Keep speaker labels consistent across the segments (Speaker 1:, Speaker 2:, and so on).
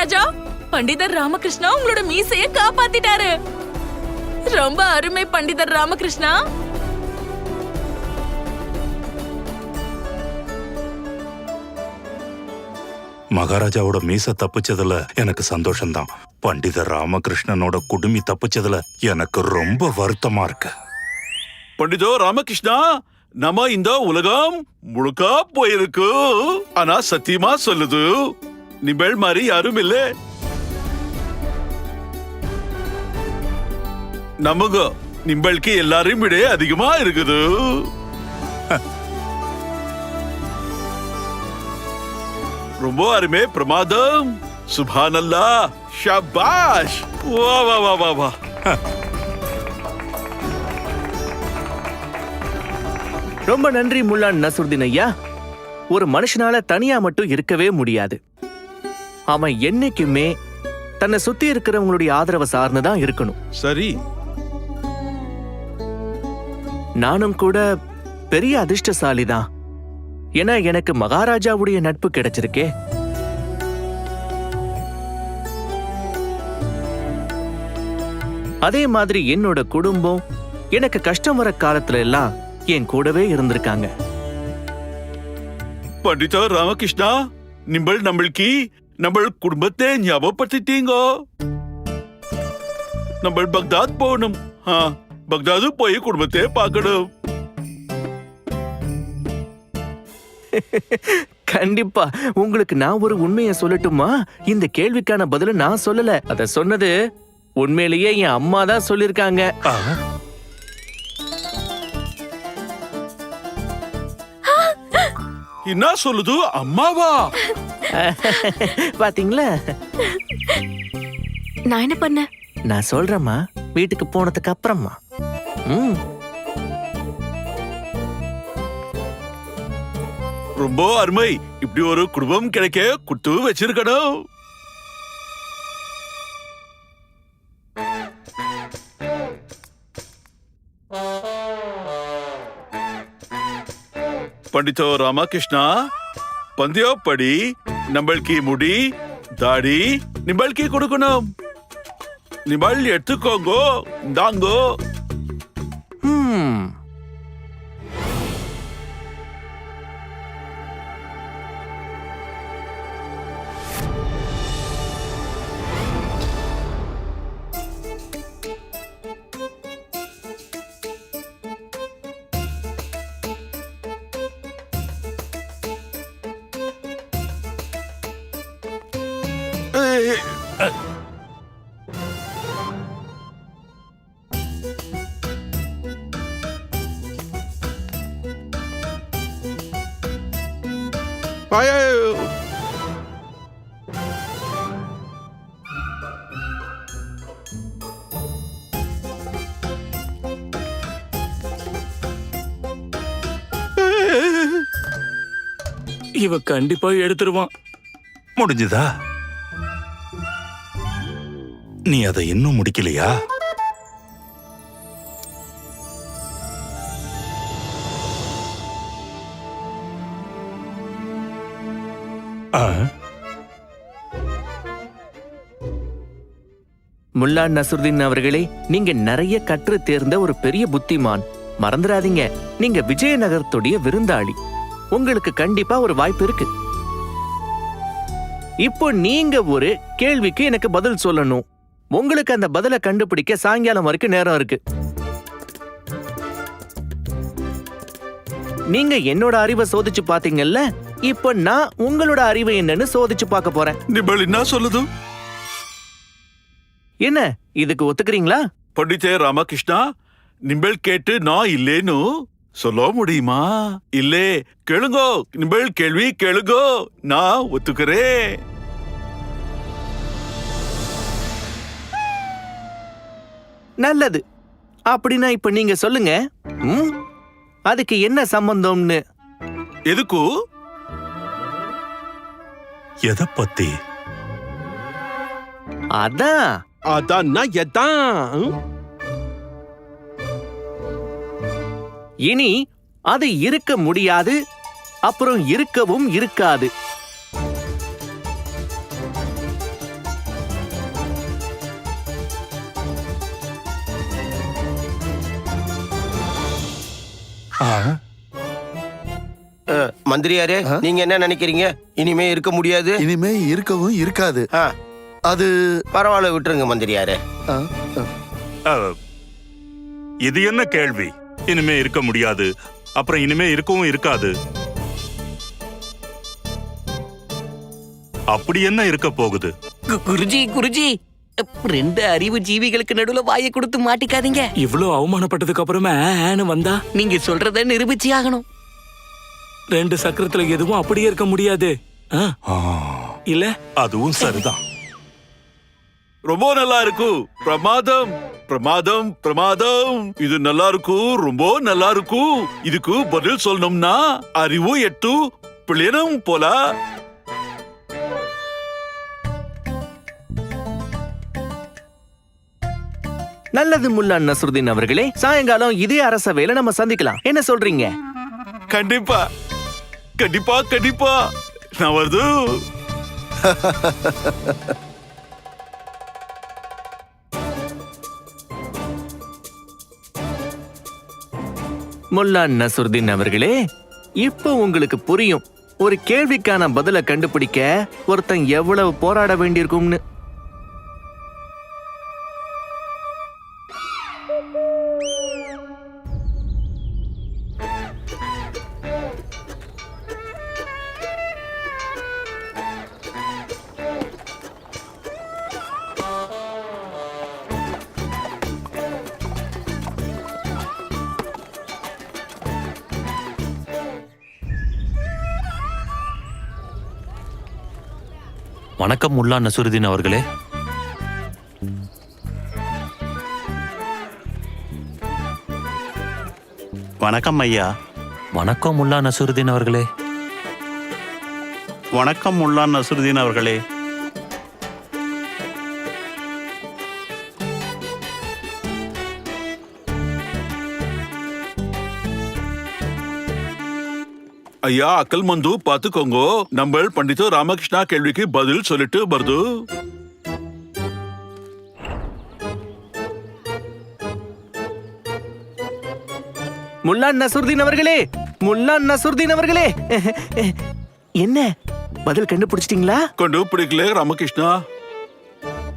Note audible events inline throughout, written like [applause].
Speaker 1: மகாராஜா பண்டிதர் ராமகிருஷ்ணா உங்களோட மீசைய காப்பாத்திட்டாரு. ரொம்ப அருமை பண்டிதர் ராமகிருஷ்ணா.
Speaker 2: மகாராஜாவோட மீச தப்பிச்சதுல எனக்கு சந்தோஷம்தான். பண்டிதர் ராமகிருஷ்ணனோட குடுமி தப்பிச்சதுல எனக்கு ரொம்ப வருத்தமா இருக்கு.
Speaker 3: பண்டிதோ ராமகிருஷ்ணா நம்ம இந்த உலகம் முழுக்க போயிருக்கு. ஆனா சத்தியமா சொல்லுது. நிபல் மாதிரி யாரும் இல்ல. நமக நிம்பளுக்கு எல்லாரையும் விட அதிகமா இருக்குது. ரொம்ப அருமை பிரமாதம். சுபானல்லா. ஷபாஷ். வா வா வா வா வா.
Speaker 4: ரொம்ப நன்றி முல்லான் நசுர்தீன் ஐயா. ஒரு மனுஷனால தனியா மட்டும் இருக்கவே முடியாது. அவன் என்னைக்குமே தன்னை சுத்தி இருக்கிறவங்களுடைய ஆதரவை சார்ந்து தான் இருக்கணும்.
Speaker 3: சரி.
Speaker 4: நானும் கூட பெரிய அதிர்ஷ்டசாலி தான் ஏன்னா எனக்கு மகாராஜாவுடைய நட்பு கிடைச்சிருக்கே. அதே மாதிரி என்னோட குடும்பம் எனக்கு கஷ்டம் வர காலத்துல எல்லாம் என் கூடவே இருந்திருக்காங்க.
Speaker 3: பண்டித ராமகிருஷ்ணா நிம்பள் நம்மளுக்கு நம்ம குடும்பத்தை ஞாபகப்படுத்திட்டீங்க. நம்ம பக்தாத் போகணும். ஆ, பக்தாது போய் குடும்பத்தை பார்க்கணும். [laughs]
Speaker 4: கண்டிப்பா. உங்களுக்கு நான் ஒரு உண்மையை சொல்லட்டுமா? இந்த கேள்விக்கான பதில நான் சொல்லல. அத சொன்னது உண்மையிலேயே என் அம்மா தான் சொல்லிருக்காங்க
Speaker 3: என்ன சொல்லுது? அம்மாவா? [laughs]
Speaker 4: பாத்தீங்களா?
Speaker 1: நான் என்ன பண்ண?
Speaker 4: நான் சொல்றேம்மா வீட்டுக்கு போனதுக்கு அப்புறமா ம்.
Speaker 3: ரொம்ப அருமை. இப்படி ஒரு குடும்பம் கிடைக்க குடுத்து வச்சிருக்கணும். பண்டிதோ ராமகிருஷ்ணா பந்தயப்படி நம்மளுக்கு முடி தாடி நிம்பளுக்கு கொடுக்கணும். நிம்பள் எடுத்துக்கோங்கோ தாங்கோ ஐயோ.
Speaker 5: இவ கண்டிப்பா எடுத்துருவான்
Speaker 2: முடிஞ்சுதா நீ அதை இன்னும் முடிக்கலையா
Speaker 4: முல்லா நசுருதீன் அவர்களே நீங்க நிறைய கற்று தேர்ந்த ஒரு பெரிய புத்திமான். மறந்துடாதீங்க நீங்க விஜயநகரத்துடைய விருந்தாளி. உங்களுக்கு கண்டிப்பா ஒரு வாய்ப்பு இருக்கு. இப்போ நீங்க ஒரு கேள்விக்கு எனக்கு பதில் சொல்லணும். உங்களுக்கு அந்த பதிலை கண்டுபிடிக்க சாயங்காலம் வரைக்கும் நேரம் இருக்கு. நீங்க என்னோட அறிவை சோதிச்சு பாத்தீங்கல்ல இப்போ நான் உங்களோட அறிவை என்னன்னு சோதிச்சு பார்க்க போறேன்.
Speaker 3: நிம்பள் என்ன சொல்லுது?
Speaker 4: என்ன இதுக்கு ஒத்துக்கிறீங்களா?
Speaker 3: பண்டிதே ராமகிருஷ்ணா நிம்பள் கேட்டு நான் இல்லேன்னு சொல்ல முடியுமா? இல்லே கேளுங்கோ நிம்பள் கேள்வி கேளுங்கோ நான் ஒத்துக்கிறேன்.
Speaker 4: நல்லது. அப்படின்னா இப்ப நீங்க சொல்லுங்க. ம்? அதுக்கு என்ன சம்பந்தம்னு?
Speaker 3: எதுக்கு?
Speaker 2: எதை பத்தி?
Speaker 4: அதான்.
Speaker 6: எதான்?
Speaker 4: இனி அது இருக்க முடியாது அப்புறம் இருக்கவும் இருக்காது.
Speaker 5: ஆ. மந்திரியாரே நீங்க என்ன நினைக்கிறீங்க? இனிமே இருக்க முடியாது.
Speaker 7: இனிமே இருக்கவும் இருக்காது.
Speaker 5: ஆ,
Speaker 7: அது
Speaker 5: பரவாயில்ல விட்டுருங்க மந்திரியாரே.
Speaker 7: ஆ, ஆ.
Speaker 2: அஹ், இது என்ன கேள்வி? இனிமே இருக்க முடியாது. அப்புறம் இனிமே இருக்கவும் இருக்காது. அப்படி என்ன இருக்க போகுது?
Speaker 8: கு- குருஜி குருஜி ரெண்டு அறிவு ஜீவிகளுக்கு நடுவுல வாயை கொடுத்து மாட்டிக்காதீங்க.
Speaker 9: இவ்ளோ அவமானப்பட்டதுக்கு அப்புறமா ஆன்னு வந்தா?
Speaker 8: நீங்க சொல்றத நிரூபிச்சு ஆகணும்.
Speaker 9: ரெண்டு சக்கரத்துல எதுவும் அப்படியே இருக்க முடியாது. ஆ,
Speaker 2: ஆ,
Speaker 9: இல்ல?
Speaker 2: அதுவும் சரிதான்.
Speaker 3: ரொம்ப நல்லா இருக்கு. பிரமாதம் பிரமாதம் பிரமாதம். இது நல்லா இருக்கு ரொம்ப நல்லா இருக்கு. இதுக்கு பதில் சொல்லணும்னா அறிவு எட்டு பிள்ளைனும் போல.
Speaker 4: நல்லது முல்லா நஸ்ருதீன் அவர்களே சாயங்காலம் இதே அரசவையில நம்ம சந்திக்கலாம். என்ன சொல்றீங்க?
Speaker 3: கண்டிப்பா. கண்டிப்பா கண்டிப்பா. நான் வருது.
Speaker 4: முல்லா நசுருதீன் அவர்களே இப்போ உங்களுக்கு புரியும். ஒரு கேள்விக்கான பதிலை கண்டுபிடிக்க ஒருத்தன் எவ்வளவு போராட வேண்டியிருக்கும்னு.
Speaker 10: வணக்கம் முல்லா நசுருதீன் அவர்களே.
Speaker 11: வணக்கம் ஐயா.
Speaker 10: வணக்கம் முல்லா நசுருதீன் அவர்களே.
Speaker 11: வணக்கம் முல்லா நசுருதீன் அவர்களே.
Speaker 3: ஐயா அக்கல் மந்து பாத்துக்கோங்க. நம்ம பண்டித ராமகிருஷ்ணா கேள்விக்கு பதில் சொல்லிட்டு வருது.
Speaker 4: முல்லா நசுருதீன் அவர்களே முல்லா நசுருதீன் அவர்களே. என்ன பதில் கண்டுபிடிச்சிட்டீங்களா?
Speaker 3: கண்டுபிடிக்கல ராமகிருஷ்ணா.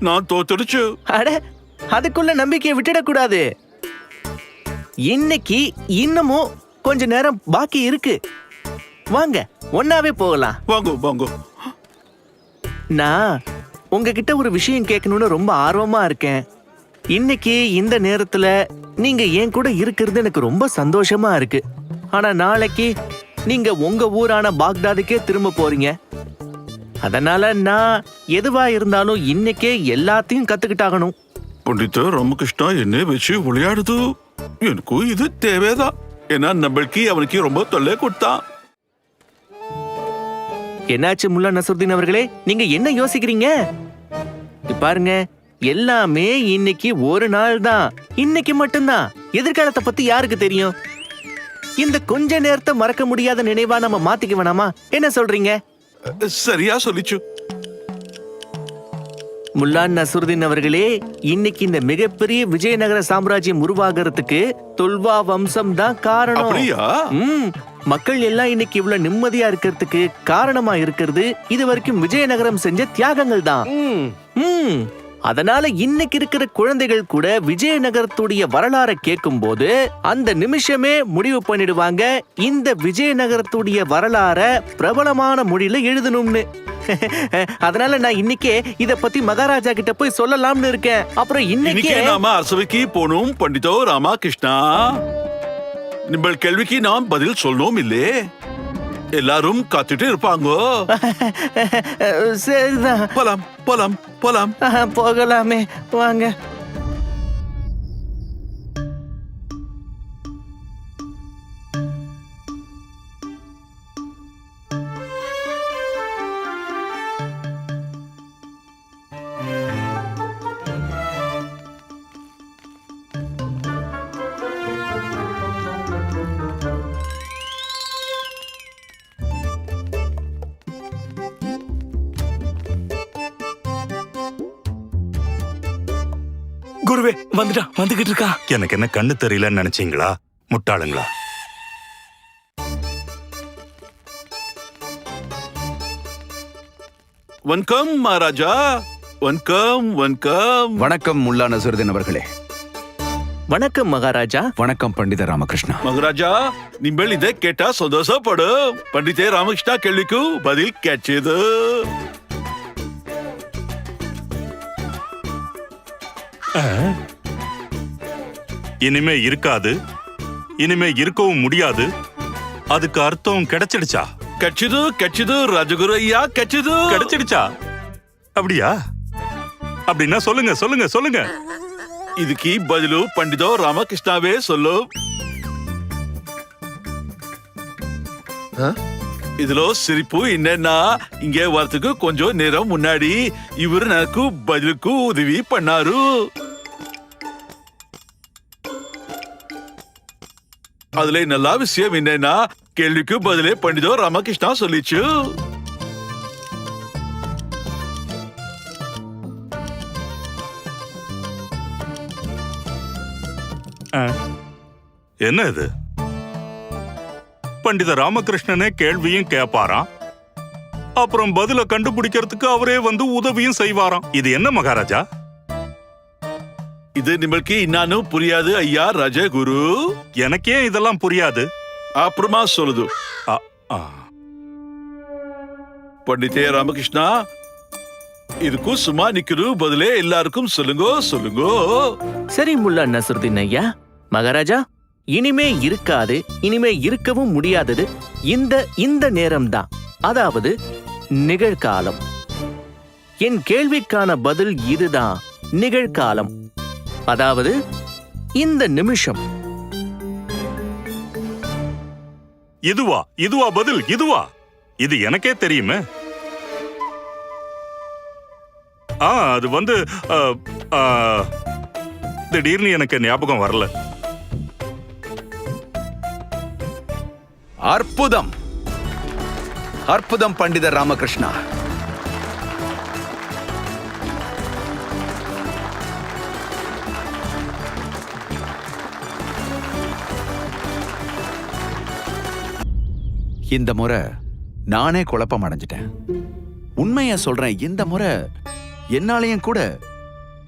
Speaker 3: நான் தோத்துடுச்சு.
Speaker 4: அட அதுக்குள்ள நம்பிக்கையை விட்டுடக்கூடாது. இன்னைக்கு இன்னமும் கொஞ்ச நேரம் பாக்கி இருக்கு. வாங்க ஒன்னாவே போகலாம்.
Speaker 3: வாங்க வாங்க.
Speaker 4: நான் உங்ககிட்ட ஒரு விஷயம் கேட்கணும்னு ரொம்ப ஆர்வமா இருக்கேன். இன்னைக்கு இந்த நேரத்துல நீங்க என் கூட இருக்கிறது எனக்கு ரொம்ப சந்தோஷமா இருக்கு. ஆனா நாளைக்கு நீங்க உங்க ஊரான பாக்தாதுக்கே திரும்ப போறீங்க. அதனால நான் எதுவா இருந்தாலும் இன்னைக்கே எல்லாத்தையும் கத்துக்கிட்டாகணும்.
Speaker 3: பண்டித ராமகிருஷ்ணா என்ன வச்சு விளையாடுது. எனக்கு இது தேவைதான். ஏன்னா நம்மளுக்கு அவனுக்கு ரொம்ப தொல்லை கொடுத்தான்.
Speaker 4: என்னாச்சு முல்லா நசருதீன் அவர்களே? நீங்க என்ன யோசிக்கிறீங்க? பாருங்க எல்லாமே இன்னைக்கு ஒரு நாள் தான் இன்னைக்கு மட்டும்தான். எதிர்காலத்தை பத்தி யாருக்கு தெரியும்? இந்த கொஞ்ச நேரத்தை மறக்க முடியாத நினைவா நம்ம மாத்திக்க வேணாமா? என்ன சொல்றீங்க?
Speaker 3: சரியா சொல்லிச்சு.
Speaker 4: முல்லா நசருதீன் அவர்களே இன்னைக்கு இந்த மிகப்பெரிய விஜயநகர சாம்ராஜ்யம் உருவாகிறதுக்கு தொல்வா வம்சம் தான் காரணம். மக்கள் எல்லாம் இன்னைக்கு இவ்வளவு நிம்மதியா இருக்கிறதுக்கு காரணமா இருக்கிறது இது வரைக்கும் விஜயநகரம் செஞ்ச தியாகங்கள் தான். அதனால இன்னைக்கு இருக்கிற குழந்தைகள் கூட விஜயநகரத்துடைய வரலாறை கேட்கும்போது அந்த நிமிஷமே முடிவு பண்ணிடுவாங்க. இந்த விஜயநகரத்துடைய வரலாற பிரபலமான மொழியில எழுதணும்னு. [laughs] அதனால நான் இன்னைக்கே இத பத்தி மகாராஜா கிட்ட போய் சொல்லலாம்னு இருக்கேன். அப்புறம்
Speaker 3: இன்னைக்கே நாம அரசவைக்கு போகணும் பண்டிதோ ராமகிருஷ்ணா. நிம்பள் கேள்விக்கு நாம் பதில் சொல்லணும் இல்லே? எல்லாரும் காத்துட்டு இருப்பாங்க. [laughs]
Speaker 4: சரிதான்.
Speaker 3: போலாம். போலாம் போலாம்.
Speaker 4: போகலாமே. வாங்க.
Speaker 9: வந்துட்டா வந்துகிட்டு இருக்கா?
Speaker 2: எனக்கு என்ன கண்ணு தெரியலன்னு நினைச்சீங்களா? முட்டாளுங்களா?
Speaker 3: வணக்கம் மகாராஜா. வணக்கம் வணக்கம்.
Speaker 12: வணக்கம் முல்லா நசுருதீன் அவர்களே.
Speaker 4: வணக்கம் மகாராஜா.
Speaker 12: வணக்கம் பண்டித ராமகிருஷ்ணா.
Speaker 3: மகாராஜா ಮಹಾರಾಜಾ ನಿಂಬೆಳಿದೆ ಕೇಟ சந்தோஷப்படும். பண்டிதே ராமகிருஷ்ணா ರಾಮಕೃಷ್ಣ பதில் ಬದಿಲ್ ಕೆಚ್ಚಿದು
Speaker 2: இனிமே இருக்காது. இனிமே இருக்கவும் முடியாது. அதுக்கு அர்த்தம் கிடைச்சிடுச்சா?
Speaker 3: கச்சிது கச்சிது ராஜகுரு ஐயா கச்சிது
Speaker 2: கிடைச்சிடுச்சா? அப்படியா? அப்படின்னா சொல்லுங்க சொல்லுங்க சொல்லுங்க.
Speaker 3: இதுக்கு பதிலு பண்டிதோ ராமகிருஷ்ணாவே சொல்லு.
Speaker 7: ஆ?
Speaker 3: இதுல சிரிப்பு என்னன்னா இங்க வரதுக்கு கொஞ்சம் நேரம் முன்னாடி இவரு எனக்கு பதிலுக்கு உதவி பண்ணாரு. அதுல நல்ல விஷயம் என்னன்னா கேள்விக்கு பதிலே பண்டிதோ ராமகிருஷ்ணா சொல்லிச்சு.
Speaker 2: என்ன இது? பண்டித ராமகிருஷ்ணனே கேள்வியும் கேட்பாராம் அப்புறம் பதில கண்டுபிடிக்கிறதுக்கு அவரே வந்து உதவியும் செய்வாராம். இது என்ன மகாராஜா?
Speaker 3: இது நிம்மளுக்கு இன்னானும் புரியாது ஐயா ரஜகுரு.
Speaker 2: எனக்கே இதெல்லாம் புரியாது.
Speaker 3: அப்புறமா சொல்லுது.
Speaker 2: ஆ, ஆ.
Speaker 3: பண்டிதே ராமகிருஷ்ணா இதுக்கு சும்மா நிக்கிற பதிலே எல்லாருக்கும் சொல்லுங்க சொல்லுங்க.
Speaker 4: சரி முல்லா நசருதீன் ஐயா. மகாராஜா இனிமே இருக்காது இனிமே இருக்கவும் முடியாதது இந்த இந்த நேரம்தான். அதாவது நிகழ்காலம். என் கேள்விக்கான பதில் இதுதான். நிகழ்காலம். அதாவது இந்த நிமிஷம்.
Speaker 2: இதுவா? இதுவா பதில்? இதுவா? இது எனக்கே தெரியுமே. ஆ அது வந்து திடீர்னு எனக்கு ஞாபகம் வரல.
Speaker 12: அற்புதம். அற்புதம் பண்டிதர் ராமகிருஷ்ணா. இந்த முறை நானே குழப்பம் அடைஞ்சிட்டேன். உண்மைய சொல்றேன் இந்த முறை என்னாலையும் கூட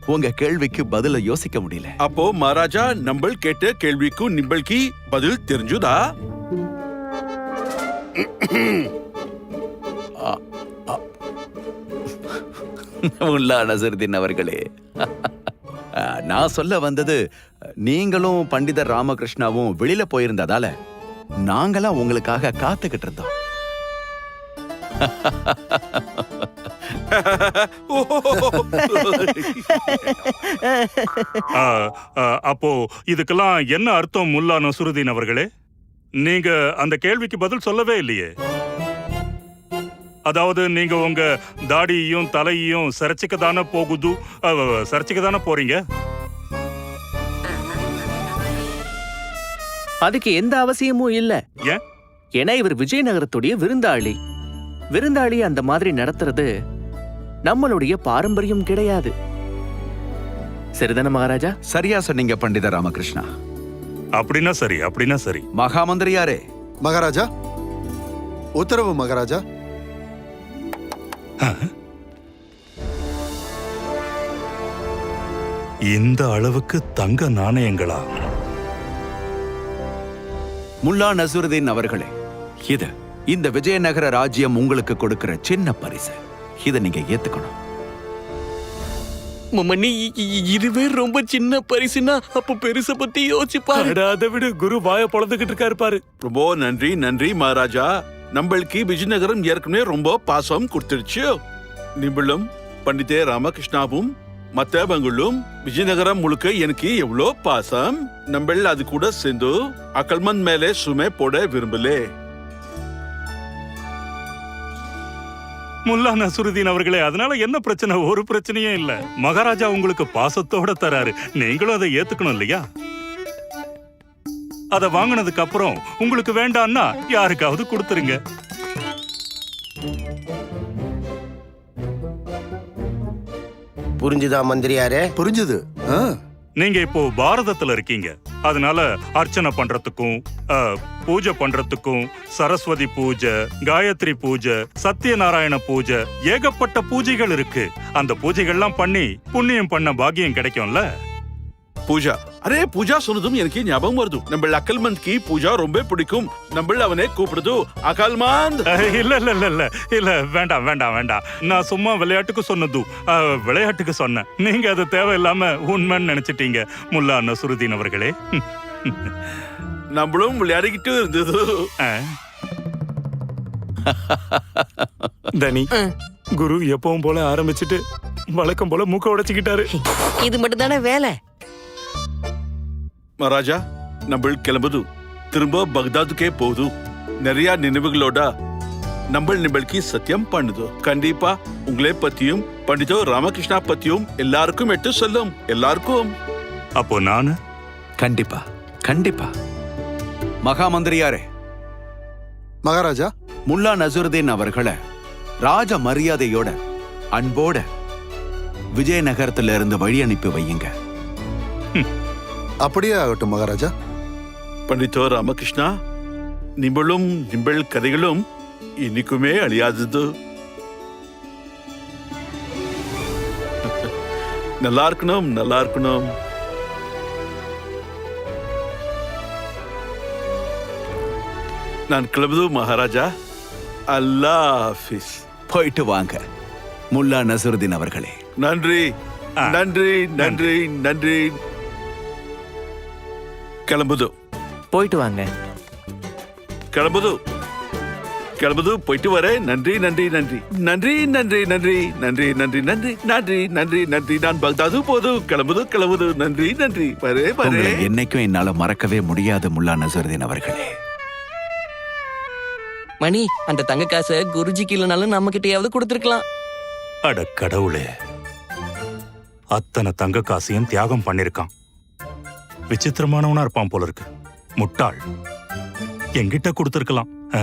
Speaker 12: உங்க கேள்விக்கு பதில யோசிக்க முடியல.
Speaker 3: அப்போ மகாராஜா நம்பள் கேட்ட கேள்விக்கு நிம்பளுக்கு பதில் தெரிஞ்சுதா?
Speaker 12: முல்லா நசருதீன் அவர்களே. நான் சொல்ல வந்தது நீங்களும் பண்டிதர் ராமகிருஷ்ணாவும் வெளியில போயிருந்ததால. நாங்களாம் உங்களுக்காக காத்துக்கிட்டு இருந்தோம்.
Speaker 2: அப்போ இதுக்கெல்லாம் என்ன அர்த்தம் முல்லா நசுருதீன் அவர்களே? நீங்க அந்த கேள்விக்கு பதில் சொல்லவே இல்லையே. அதாவது நீங்க உங்க தாடியையும் தலையையும் சரிச்சுக்க தானே போகுது சரிச்சுக்க தானே போறீங்க?
Speaker 4: அதுக்கு எந்த அவசியமும் இல்ல.
Speaker 2: ஏன்?
Speaker 4: ஏன்னா இவர் விஜயநகரத்துடைய விருந்தாளி. விருந்தாளி அந்த மாதிரி நடத்துறது நம்மளுடைய பாரம்பரியம் கிடையாது. சரிதானே மகாராஜா?
Speaker 12: சரியா சொன்னீங்க பண்டிதர் ராமகிருஷ்ணா.
Speaker 2: அப்படின்னா சரி அப்படின்னா சரி.
Speaker 12: மகாமந்திரியாரே.
Speaker 7: மகாராஜா? உத்தரவு மகாராஜா.
Speaker 2: இந்த அளவுக்கு தங்க நாணயங்களா?
Speaker 12: முல்லா நசுருதீன் அவர்களே இது இந்த விஜயநகர ராஜ்யம் உங்களுக்கு கொடுக்கிற சின்ன பரிசு. இதை நீங்க ஏத்துக்கணும்.
Speaker 8: இதுவே ரொம்ப சின்ன பரிசுனா அப்ப பெருச பத்தி யோசிச்சு பாரு.
Speaker 9: அட, அதை விடு. குரு வாய பொழந்துகிட்டு இருக்காரு பாரு.
Speaker 3: ரொம்ப நன்றி நன்றி மகாராஜா. நம்மளுக்கு விஜயநகரம் ஏற்கனவே ரொம்ப பாசம் கொடுத்துருச்சு. நிம்பளும் பண்டிதே ராமகிருஷ்ணாவும் மத்தவங்களும் விஜயநகரம் முழுக்க எனக்கு எவ்வளோ பாசம்? நம்ம அது கூட சேர்ந்து அக்கல்மன் மேலே சுமை போட விரும்பலே.
Speaker 2: முல்லா நசுருதீன் அவர்களே அதனால என்ன பிரச்சனை? ஒரு பிரச்சனையும் இல்ல. மகாராஜா உங்களுக்கு பாசத்தோட தராரு. நீங்களும் அதை ஏத்துக்கணும் இல்லையா? அத வாங்கினதுக்கு அப்புறம் உங்களுக்கு வேண்டாம்னா யாருக்காவது கொடுத்துருங்க.
Speaker 5: புரிஞ்சுதா மந்திரியாரே?
Speaker 7: புரிஞ்சுது. ஆ.
Speaker 2: நீங்க இப்போ பாரதத்துல இருக்கீங்க. அதனால அர்ச்சனை பண்றதுக்கும் பூஜை பண்றதுக்கும் சரஸ்வதி பூஜை காயத்ரி பூஜை சத்யநாராயண பூஜை ஏகப்பட்ட பூஜைகள் இருக்கு. அந்த பூஜைகள்லாம் பண்ணி புண்ணியம் பண்ண பாக்கியம் கிடைக்கும்ல?
Speaker 3: பூஜா. அரே பூஜா சொன்னதும் எனக்கு ஞாபகம் வருது. நம்ம அக்கல்மந்த்க்கு பூஜா ரொம்ப பிடிக்கும். நம்ம அவனை கூப்பிடுது அகல்மந்த்!
Speaker 2: இல்ல இல்ல இல்ல இல்ல. இல்ல வேண்டாம் வேண்டாம் வேண்டாம். நான் சும்மா விளையாட்டுக்கு சொன்னது விளையாட்டுக்கு சொன்னேன். நீங்க அது தேவையில்லாம உண்மைன்னு நினைச்சிட்டீங்க முல்லா நசுருதீன் அவர்களே.
Speaker 3: நம்மளும் விளையாடிக்கிட்டு இருந்தது.
Speaker 9: தனி குரு எப்பவும் போல ஆரம்பிச்சுட்டு வழக்கம் போல மூக்க உடைச்சுக்கிட்டாரு.
Speaker 8: இது மட்டும் தானே வேலை?
Speaker 3: மகாராஜா நம்ம கிளம்புது. திரும்ப பக்தாதுக்கே போகுது. நிறைய நினைவுகளோட நம்ம நிம்பளுக்கு சத்தியம் பண்ணுது. கண்டிப்பா உங்களை பத்தியும் பண்டிதோ ராமகிருஷ்ணா பத்தியும் எல்லாருக்கும் எட்டு சொல்லும். எல்லாருக்கும்.
Speaker 2: அப்போ நானு?
Speaker 12: கண்டிப்பா கண்டிப்பா. மகா மந்திரியாரே.
Speaker 7: மகாராஜா?
Speaker 12: முல்லா நசுருதீன் அவர்களை ராஜ மரியாதையோட அன்போட விஜயநகரத்துல இருந்து வழி அனுப்பி வையுங்க.
Speaker 7: அப்படியே ஆகட்டும் மகாராஜா.
Speaker 3: பண்டிதோ ராமகிருஷ்ணா நிம்பளும் நிம்பள் கதைகளும் இன்னைக்குமே அழியாதது. [laughs] நல்லா இருக்கணும் நல்லா இருக்கணும். நான் கிளம்புது மகாராஜா. அல்லா ஹாஃபிஸ்
Speaker 12: போயிட்டு வாங்க முல்லா நசுருதீன் அவர்களே.
Speaker 3: நன்றி. நன்றி நன்றி நன்றி. கிளம்புது.
Speaker 4: போயிட்டு வாங்க.
Speaker 3: கிளம்புது. கிளம்புது போயிட்டு வரேன். நன்றி நன்றி நன்றி. நன்றி நன்றி நன்றி. நன்றி நன்றி நன்றி. நன்றி நன்றி நன்றி. நான் பக்தாது போது. கிளம்புது கிளம்புது. நன்றி நன்றி. வரே வரே.
Speaker 12: என்னைக்கும் என்னால மறக்கவே முடியாது முல்லா நசுருதீன் அவர்களே.
Speaker 8: மணி அந்த தங்க காசை குருஜிக்கு இல்லைனாலும் நம்ம கிட்டயாவது கொடுத்துருக்கலாம்.
Speaker 2: அட கடவுளே. அத்தனை தங்க காசையும் தியாகம் பண்ணிருக்கான். விசித்திரமானவனா இருப்பான் போல இருக்கு. முட்டாள். என்கிட்ட கொடுத்துருக்கலாம். ஆ?